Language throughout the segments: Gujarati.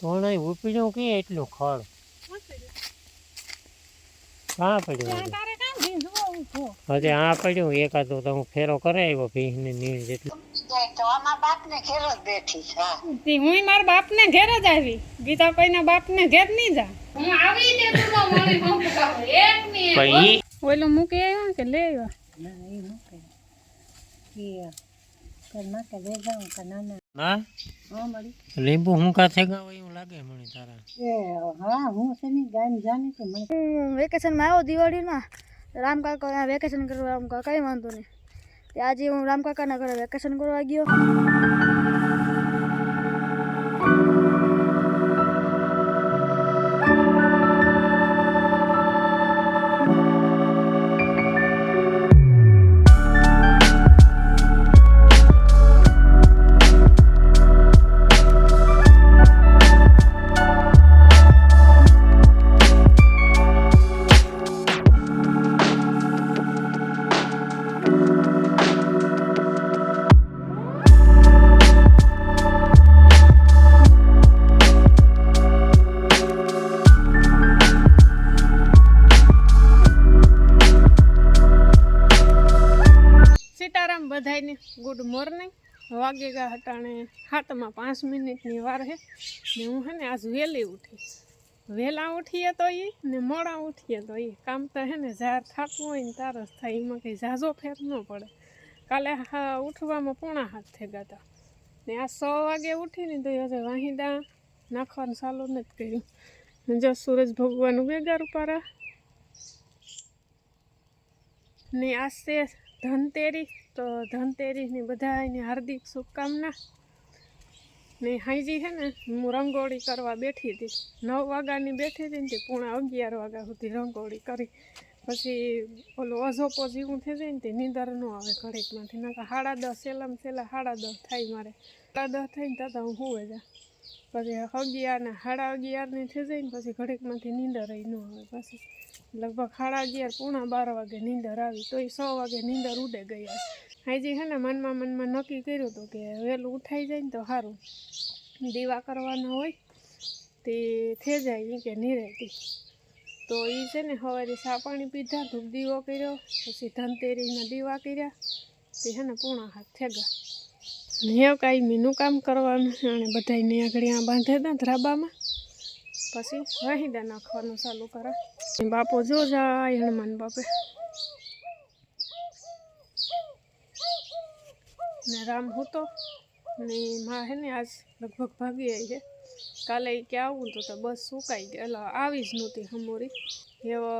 તોણે ઉપડ્યું કે એટલું ખડ કાં પડ્યું હજી? તારે કામ ભીંજવો ઊભો હજી આ પડ્યું એકાદો તો હું ફેરો કરાવ્યો ભીંને નીણ જેટલું. તો આમાં બાપને ઘેર જ બેઠી છે હા. મારા બાપને ઘેર જ આવી. ગીતા કોઈના બાપને ઘેર નહીં જા. હું આવી નો ની ઓલો મૂકી આવ્યો કે લે આવ્યો? લીંબુ હું કા થેગા એવું લાગે મને તારા? એ હા હું છે ને ગામ જાણી કે મને. હું વેકેશનમાં આવ્યો દિવાળીમાં. રામ કાકા વેકેશન કરવા રામ કાકા કંઈ વાંધો નહીં. તે આજે હું રામ કાકાના ઘરે વેકેશન કરવા ગયો. બધાયને ગુડ મોર્નિંગ. વાગે ગયા હટાણે હાથમાં પાંચ મિનિટની વાર હે. ને હું હે ને આજ વહેલી ઉઠી. વહેલા ઉઠીએ તો એ ને મોડા ઉઠીએ તો એ કામ તો હે ને જાર થતું હોય ને તાર જ થાય. એમાં કંઈ ઝાઝો ફેર ન પડે. કાલે ઉઠવામાં પોણા હાથ થઈ ગયા હતા. ને આ સો વાગે ઉઠીને તો હજુ વાહિદા નાખવાનું ચાલુ નથી કર્યું. જો સૂરજ ભગવાન વેગાર ઉપારા ને છે ધનતેરી. તો ધનતેરીની બધાની હાર્દિક શુભકામના. ને હાઈજી છે ને, હું રંગોળી કરવા બેઠી હતી. નવ વાગ્યાની બેઠી હતી ને તે પૂણા અગિયાર વાગ્યા સુધી રંગોળી કરી. પછી ઓલું અઝોપો જેવું થઈ જાય ને તે નીંદર ન આવે ઘડીકમાંથી. નકર સાડા દસ સેલામ સેલા સાડા દસ થાય મારે. સાડા દસ થઈને ત્યાં હું હોય જા પછી અગિયાર ને સાડા અગિયારની થઈ જાય ને પછી ઘડીકમાંથી નીંદર ન આવે. પછી લગભગ સાડા અગિયાર, પૂણા બાર વાગે નીંદર આવી, તો એ સો વાગે નીંદર ઉડે ગયા હાજી હે ને મનમાં મનમાં નક્કી કર્યું હતું કે વહેલું ઉઠાઈ જાય ને તો સારું દીવા કરવાના હોય, તે થઈ જાય એ કે નિરેતી તો એ છે ને સવારે સા પાણી પીધા, ધૂપ દીવો કર્યો, પછી ધનતેરીના દીવા કર્યા, તે છે ને પૂણા હાથ થેગા ને કાંઈ મીનું કામ કરવાનું અને બધાને આગળ બાંધે હતા ધ્રાબામાં. પછી વાહિદા નાખવાનું ચાલુ કરે. બાપો જો જાય હનુમાન બાપે. ને રામ હતો. ને માં હે ને આજ લગભગ ભાગી આવી છે કાલે કે આવું તો બસ સુકાઈ ગઈ. એટલે આવી જ નહોતી હમોરી. એવો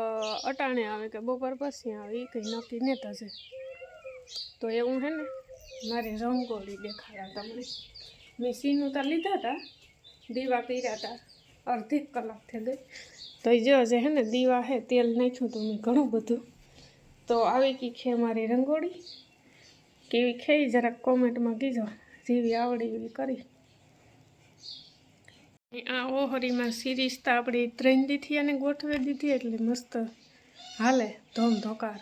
અટાણે આવે કે બપોર પછી આવે એ કંઈ નક્કી ને થશે. તો એવું હે ને, મારી રંગોળી દેખાડા તમને. મેં સીનું તો લીધા હતા દીવા કર્યા હતા અડધી કલાક થઈ ગઈ. તો જો જે હે ને દીવા હે તેલ નાખ્યું તો મેં ઘણું બધું. તો આવી કી ખે મારી રંગોળી. કેવી ખેઈ જરાક કોમેન્ટમાં કીજો. જેવી આવડી એવી કરી. આ ઓહરીમાં સિરીઝ તો આપણી ત્રણ દીથી અને ગોઠવી દીધી એટલે મસ્ત હાલે ધોમ ધોકાર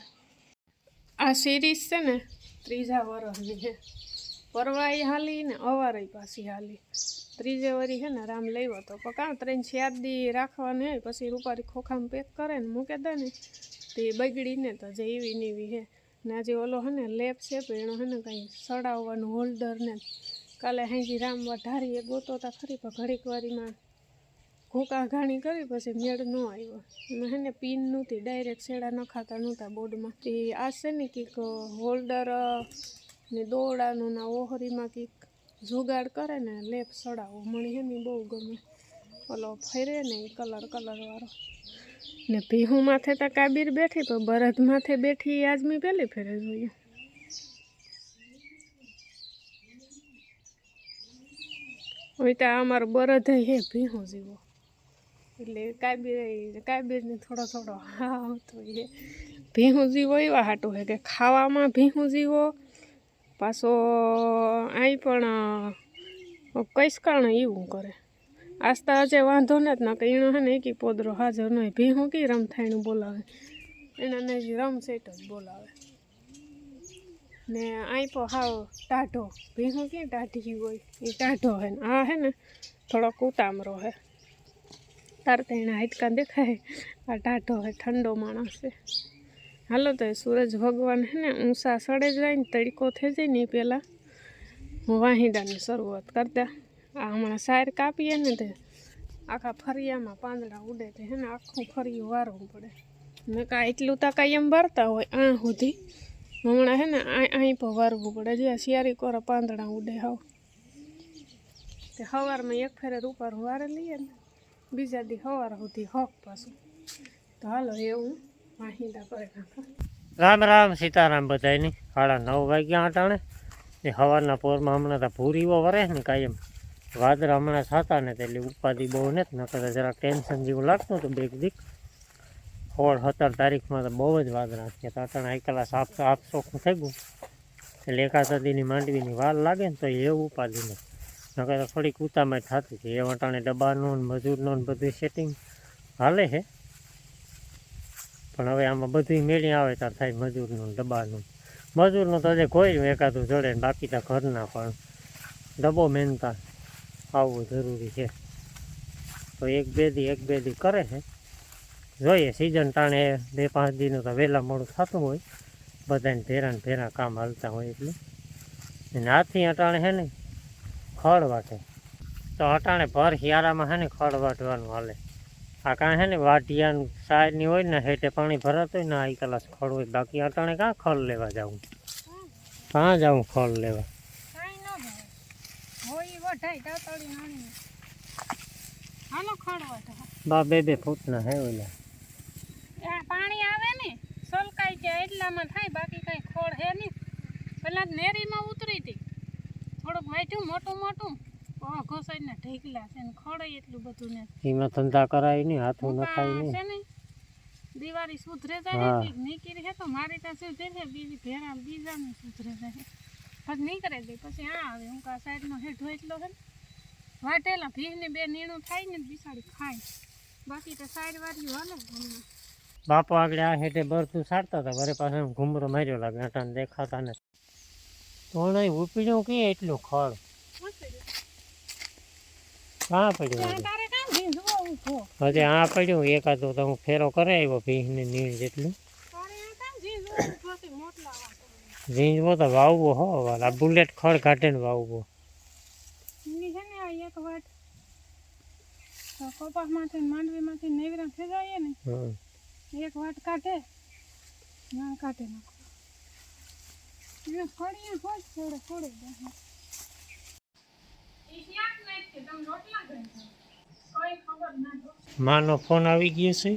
આ સિરીઝ છે ને ત્રીજા વર્ષની છે પરવાઈ હાલી ને અવારે પાછી હાલી. ત્રીજે વરી છે ને રામ લેવો તો પકા ત્રણ ચાર દી રાખવાની હોય પછી રૂપારી ખોખામાં પેક કરે ને મૂકે દે ને. તે બગડી ને તો જે એવી ને એવી છે ને આજે ઓલો હે ને લેપ છે એનો હે ને કંઈ સડાવવાનું હોલ્ડર ને. કાલે હાંજી રામ વઢારીએ ગોતો તા ખરી પણ ઘડીક વારીમાં ઘોકા ઘાણી કરી પછી મેળ ન આવ્યો. એમાં હે ને પિન નહોતી, ડાયરેક્ટ શેડા નખાતા નહોતા બોર્ડમાં તે આ છે ને કંઈક હોલ્ડર ને દોરડાનું ના ઓહરીમાં કંઈક જુગાડ કરે ને લેપ સડાવો. મને હે ને બહુ ગમે. ઓલો ફરે ને એ કલર કલરવાળો ને ભીહું માથે તો કાબીર બેઠી પણ ભરત માથે બેઠી એ આજમી પહેલી ફેરે જોઈએ. હવે તો અમારો બરદ હે ભીહું જેવો. એટલે કાબીર કાબીરને થોડો થોડો હા આવતો એ. ભીહું જીવો એવા હાટું હે કે ખાવામાં ભીહું જીવો પાછો અહીં પણ કઈશ કારણે એવું કરે. આસ્તા હજે વાંધો ને જ ના કે એણે હે ને એકી પોદરો હાજર નહીં ભીહું કી રમથાયણું બોલાવે. એણે ને જ રમ સેટ જ બોલાવે. ને અહીં પણ હાવ ટાઢો. ભીનું ક્યાં ટાઢી હોય. એ ટાઢો હે ને. આ હે ને થોડો કૂતામરો હે. તાર તેણે હાઈટકા દેખાય. આ ટાઢો હે, ઠંડો માણસ છે હાલો તો સૂરજ ભગવાન હે ને ઊંસા સડે જાય ને તડકો થઈ જાય ને પહેલાં હું વાહિદાની શરૂઆત કરતા આ હમણાં સાર કાપીએ ને તે આખા ફરિયામાં પાંદડા ઉડે તે હે ને આખું ફરિયું વારવું પડે. ને કાં એટલું તો કાંઈ એમ ભરતા હોય, આ સુધી. હમણાં હે ને અહીં પર વારવું પડે જ્યાં શિયારી કોરા પાંદડા ઉડે હાવ. તે સવારમાં એક ફેરે ઉપર વારે લઈએ ને, બીજા દી સવાર સુધી હોક પાછું. તો હાલો એવું. રામ રામ, સીતારામ બધાયની. સાડા નવ વાગ્યા અટાણે. એ સવારના પોરમાં હમણાં તો ભૂરીઓ વરે ને કાયમ. વાદરા હમણાં થતા ને એટલે ઉપાધિ બહુ ને નકર જરાક ટેન્શન જેવું લાગતું હતું બેક દીક સોળ સત્તર તારીખમાં તો બહુ જ વાદળા છે તો અટાણે આઈકલા સાફ સાફ ચોખ્ખું થઈ ગયું. એટલે એકાદીની માંડવીની વાર લાગે ને તો એ ઉપાધિ ને નકર થોડીક ઉતામાં થતી હતી. એ અટાણે ડબ્બાનું મજૂરનું બધું સેટિંગ હાલે છે. પણ હવે આમાં બધું મેળી આવે ત્યારે થાય મજૂરનું ને ડબ્બાનું. મજૂરનું તો હજી કોઈ એકાદું જડે ને બાકી તો ઘરના પણ. ડબ્બો મહેનતા આવવું જરૂરી છે. તો એક બે દી એક બે દી કરે છે જોઈએ, સિઝન ટાણે બે પાંચ દીનું તો વહેલા મોડું થતું હોય. બધાને ભેરા ને ભેરા કામ હાલતા હોય એટલે. અને આથી અટાણે છે ને, ખડ વાટે. તો અટાણે ભર શિયાળામાં છે ને, ખડ વાટવાનું હાલે. આ કાંઈ છે ને વાઢિયાનું સાઈડની હોય ને હેઠે પાણી ભરાતું હોય ને આ કલાસ ખળ હોય. બાકી અટાણે કાં ખળ લેવા જાઉં? કાં જાઉં ખળ લેવા? બા બે બે ફૂટના હે ઓલા. પાણી આવે ને સલકાઈ જાય એટલામાં થાય બાકી કઈ ખોળ હે નહીં. પેલા નેરીમાં ઉતરી હતી. થોડુંક વાંચ્યું મોટું મોટું. ઓ ઘોસાઈને ઢીકલા છે ને ખોળે એટલું બધું ને. એમાં ધંધા કરાય નહીં હાથું નહીં. છે ને દિવાળી સુધરે જાય ને નીકળી હે તો મારી ત્યાં સુધરે છે બીજી ભેરા બીજાની સુધરે જાય. પછી નીકળે દે પછી આ આવે હું કા સાઈડનો હેઠો એટલો છે વાટેલા ભીને બે નીણું થાય ને બિસાડી ખાય. બાકી તો સાઈડ વાળ્યું હાલે હમણાં બાપો આગળ આ હેઠે બરતું સારતા હતા વરે પાસે ઘુમરો માર્યો લાગે દેખાતા ને તો ઉપીડ્યું કે એટલું ખડ? કાં પડ્યું હજી? આ પડ્યું એકાદો તો હું ફેરો કરે આવ્યો ભીને નીણ જેટલું. ઝીંઝવો તો વાવવો હો વાલા બુલેટ ખડ છે ને વાવવો કપાસમાંથી માંડવીમાંથી નેવરા ને એક વાટ કાઢે ના કાઢે નાખો. એ ફળીએ થોડે થોડે દે માનો ફોન આવી ગયો છે?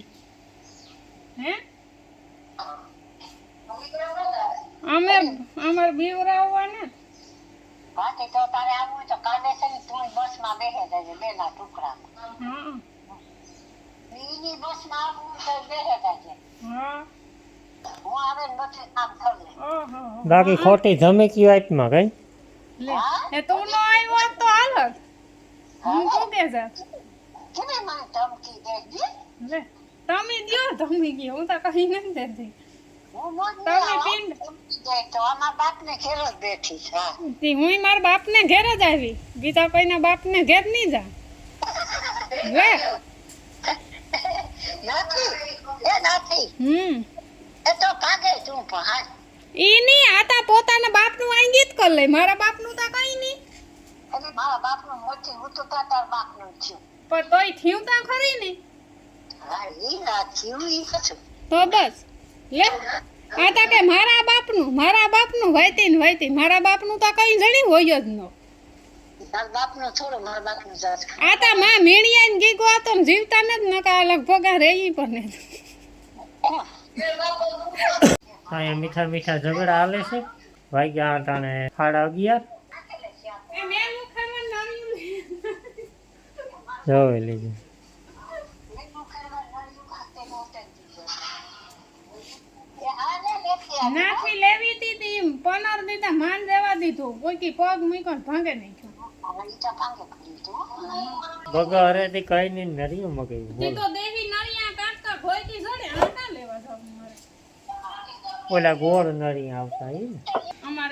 અમે અમાર બીવરાવવા ને બાકી તો તારે આવવું તો કાલે છે ને તું બસમાં બેહે જજે બેના ટુકડા હા. બીજી બસમાં આવવું હોય તો બેહે જજે. હા. હું આવે નથી કામ કરી બાકી ખોટી ધમકી આપમાં કઈ? એ તું ન આવ્યો તો હાલત હું શું કે છે તમે મને ધમકી દેજે લે તમે દિયો તમે ગયો હું તો કઈ નથી દેતી તમે નહીં પિંડ. તો આમાં બાપને ઘેર જ બેઠી છે તી હું મારા બાપને ઘેર જ આવી ગીતા કોઈના બાપને ઘેર નહીં જા લે નથી એ નથી હમ એ તો ભાગે તું પણ ઈ ની આતા પોતાના બાપનું આંગીત કર લે મારા બાપનું તો કઈ નહીં મારા બાપનું મોચી હું તો તાર બાપનું થયું પણ તોય થયું તા ખરી ને? હા ઈ ના થયું ઈ તો બસ. લે. તા કે મારા બાપનું મારા બાપનું વૈતી ને વૈતી મારા બાપનું તો કઈ જણી હોય જ ન. મારા બાપનું છોડો મારા બાપનું જાત. તા માં મીણિયા ને ગીગો આ તો જીવતા ન જ નકા લગભગ આ રેઈ પણ ને અહીંયા મીઠા મીઠા ઝઘડા હાલે છે. વાગ્યા અટાણે સાડા અગિયાર એ મેલું ખાવા નાનું જોઈ લીધું નાખી લેવી તી પનર દીધા માન દેવા દીધું. કોઈ પગ મૂક્યો ને ભાંગે નાખ્યો. બગા તે કઈ નહીં નર્યું મગાવ્યું તી તો દેહી નળિયા કાઢતા કોઈ કી જોડે આટા લેવા જાવ મારે. ઓલા ગોળ નરી આવતા એ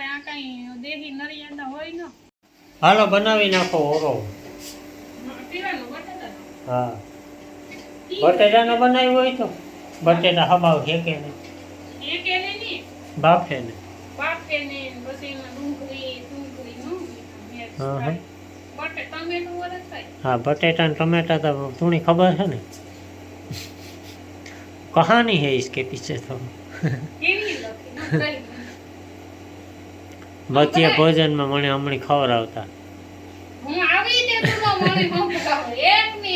આ કઈ દેહી નરિયાના હોય ને. હાલો બનાવી નાખો ઓરો. હા બટેટાનો બનાવ્યો હોય તો બટેટા હબાવ હેકે ને એ કે નહીં બાફે ને બાફે ને પછી એમાં ડુંગળી ડુંગળી નું મિર્ચ હા, હા. થાય. બટે ટમેટું વરસ થાય હા બટેટા ને ટમેટા તો થોડી ખબર છે ને કહાની है इसके पीछे तो કેવી લખી ન કઈ મધ્ય ભોજનમાં મને હમણાં ખવડાવતા હું આવી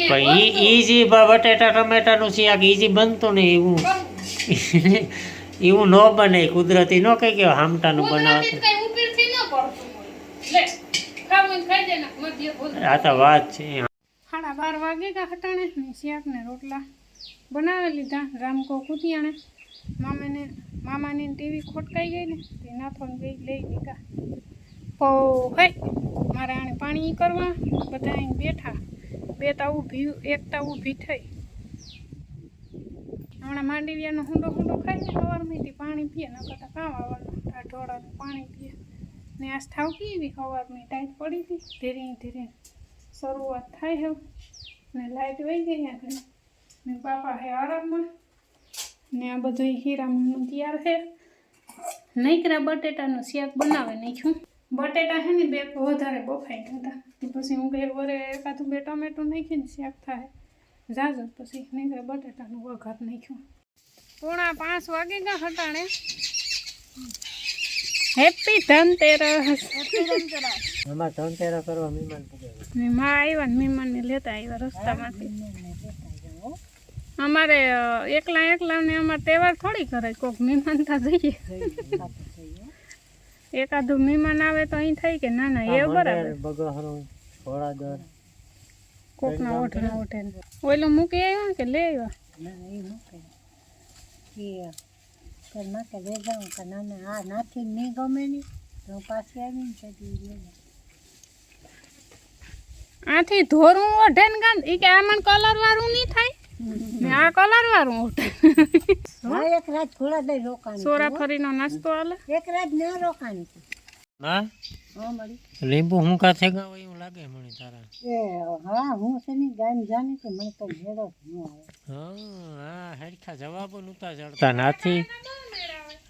પણ ઈ ઈ બટેટા ટમેટાનું શાક ઈજી બનતું ને એવું. એવું ન બને કુદરતી ન કઈ કે હામટાનું બનાવે. બનાવતું કઈ ઉપરથી ન પડતું હોય. લે ખાવું હોય તો ખાઈ જાય ને મધ્ય ભોજન. આ તો વાત છે. સાડા બાર વાગે કા હટાણે ને શાક ને રોટલા બનાવી લીધા રામકો કુતિયાણે. મામાને મામાની ટીવી ખોટકાઈ ગઈ ને તે નાથોને બે લઈ લીધા પો હે મારે આને પાણી કરવા બધા અહીં બેઠા. બે તા ઊભી એક તા ઊભી થઈ. હમણાં માંડવીયાનો હુંડો હુંડો ખાઈને સવારમાંથી પાણી પીએ ન કરતા કામ આવવાનું આ ઢોળાનું પાણી પીએ. ને આજ થાવકી એવી સવારની ટાઈટ પડી હતી. ધીરે ધીરે શરૂઆત થાય હવે. ને લાઈટ વહી ગઈ આગળ ને બાપા હે આરામમાં. ને આ બધું હીરામણનું તૈયાર છે. નૈકરા બટેટાનું શાક બનાવે નાખ્યું. બટેટા છે ને બે વધારે બફાઈ ગયા હતા. પછી હું બે વરે એકાદું બે ટમેટું નાખીને શાક થાય. જાજો પછી નીકળે બટેટાનું વઘાર નાખ્યું. પોણા પાંચ વાગે ગયા હટાણે હેપી ધનતેરસ. અમાર ધનતેરસ કરવા મહેમાન ને માં આવ્યા ને મહેમાનને લેતા આવ્યા રસ્તામાંથી. અમારે એકલા એકલા ને અમારે તહેવાર થોડી કરે કોક મહેમાન તા જઈએ. એકાદું મહેમાન આવે તો અહીં થાય કે ના ના એ બરાબર. ઘોડાદર કોકના ઓઠ ઓઠે ને. મૂકી આવ્યા કે લે આવ્યા ના એ મૂકે ઘરમાં કે લઈ જાઉં કે ના ના આ નાથી નહીં ગમે નહીં તો પાછી આવીને કદી લઈ આથી ધોરું ઓઢે ને ગાંધ ઈ કે આમણ કલર વાળું નહીં થાય? ને આ કલર વાળું ઓઢે. એક રાત થોડા દઈ રોકાણ સોરા ફરીનો નાસ્તો આલે? એક રાત ન રોકાણી હા? લીંબુ હું હુંકા થેગા હોય એવું લાગે મને તારા. એ હા હું છે ને જાણી તો મને તો ભેડો હા હા હરખા જવાબો નતા ચડતા નાથી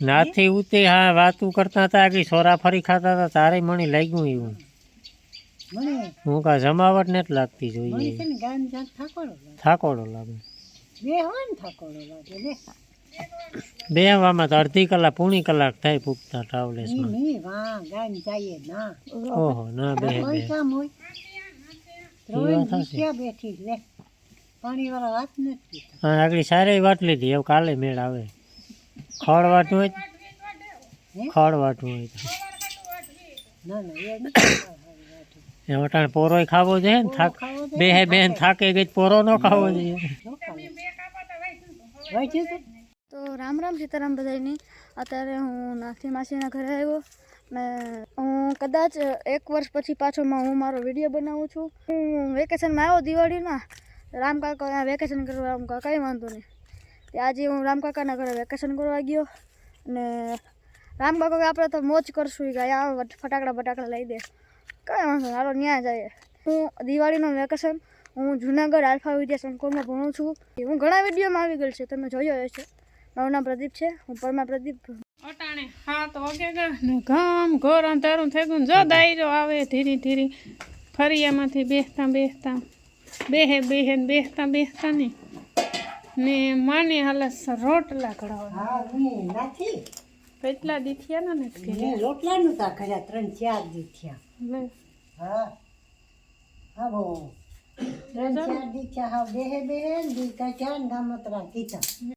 નાથી ઉતે હા વાતું કરતા હતા કે સોરા ફરી ખાતા હતા તારે મને લાગ્યું એવું. હું કા જમાવટ ને જ લાગતી જોઈએ. થાકોડો લાગે. બે હોય ને થાકોડો લાગે બે બે વામાં તો અડધી કલાક પૂણી કલાક થાય પૂગતા ટ્રાવેલ્સમાં ઓહો ના બે હા આગળ સારી વાત લીધી એવું કાલે મેળ આવે. ખડ વાટું હોય? ખડ વાટું હોય વટાણ પોરોય ખાવો જોઈએ ને થાક બે હે બેન થાકે ગઈ પોરો ન ખાવો જોઈએ. તું રામ રામ સીતારામ બધાની અત્યારે હું નાથી માસીના ઘરે આવ્યો. ને હું કદાચ એક વર્ષ પછી પાછોમાં હું મારો વીડિયો બનાવું છું. હું વેકેશનમાં આવ્યો દિવાળીમાં. રામ કાકા વેકેશન કરવા કાકા, કંઈ વાંધો નહીં. તે આજે હું રામ કાકાના ઘરે વેકેશન કરવા ગયો. અને રામ કાકા કે આપણે તો મોજ કરશું કે આ ફટાકડા બટાકડા લઈ દે. કાંઈ વાંધો નહીં, હાલો જાય હું દિવાળીનું વેકેશન, હું જુનાગઢ આલ્ફા વિદ્યા સંકુલમાં ભણું છું. હું ઘણા વિડીયોમાં આવી ગયેલ છે, તમે જોયો હશે. મારું નામ પ્રદીપ છે હું પરમા પ્રદીપ. અટાણે હાથ તો ગા ને ઘમ ઘોર અંધારું થઈ ગયું જો દાયરો આવે ધીરે ધીરે ફરિયામાંથી બેસતા બેસતા બેહે બેહે બેસતા બેસતા ને ને માને હાલસ રોટલા હું કેટલા દી થયા ને કે મેં રોટલાનું તા કર્યા ત્રણ ચાર દી થયા હા. હા બહુ ત્રણ ચાર દી થયા હા બેહે બેહે દી કા ચાર ગામતરા કીધા